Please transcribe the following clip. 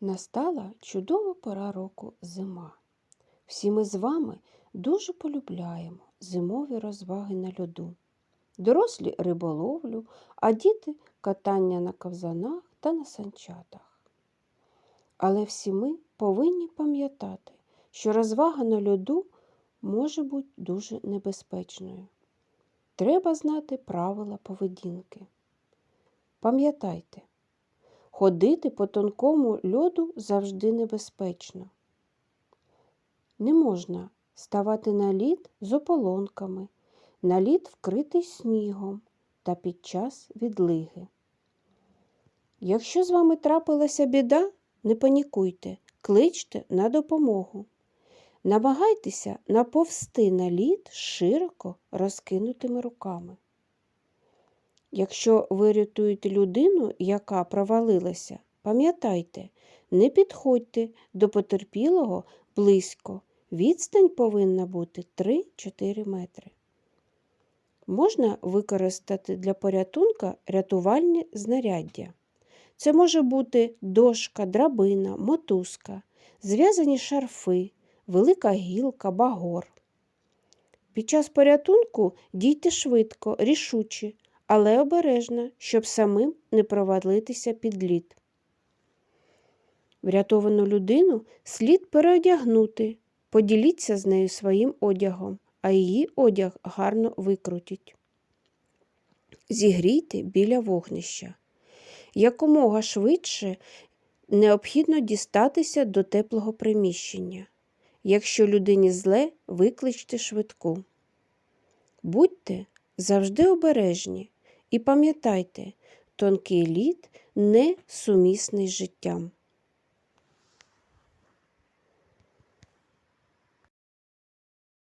Настала чудова пора року зима. Всі ми з вами дуже полюбляємо зимові розваги на льоду. Дорослі риболовлю, а діти катання на ковзанах та на санчатах. Але всі ми повинні пам'ятати, що розвага на льоду може бути дуже небезпечною. Треба знати правила поведінки. Пам'ятайте, Ходити по тонкому льоду завжди небезпечно. Не можна ставати на лід з ополонками, на лід вкритий снігом та під час відлиги. Якщо з вами трапилася біда, не панікуйте, кличте на допомогу. Намагайтеся наповсти на лід широко розкинутими руками. Якщо ви рятуєте людину, яка провалилася, пам'ятайте, не підходьте до потерпілого близько. Відстань повинна бути 3-4 метри. Можна використати для порятунка рятувальні знаряддя. Це може бути дошка, драбина, мотузка, зв'язані шарфи, велика гілка, багор. Під час порятунку дійте швидко, рішуче, але обережно, щоб самим не провалитися під лід. Врятовану людину слід переодягнути, поділіться з нею своїм одягом, а її одяг гарно викрутіть. Зігрійте біля вогнища. Якомога швидше необхідно дістатися до теплого приміщення. Якщо людині зле, викличте швидку. Будьте завжди обережні і пам'ятайте, тонкий лід не сумісний з життям.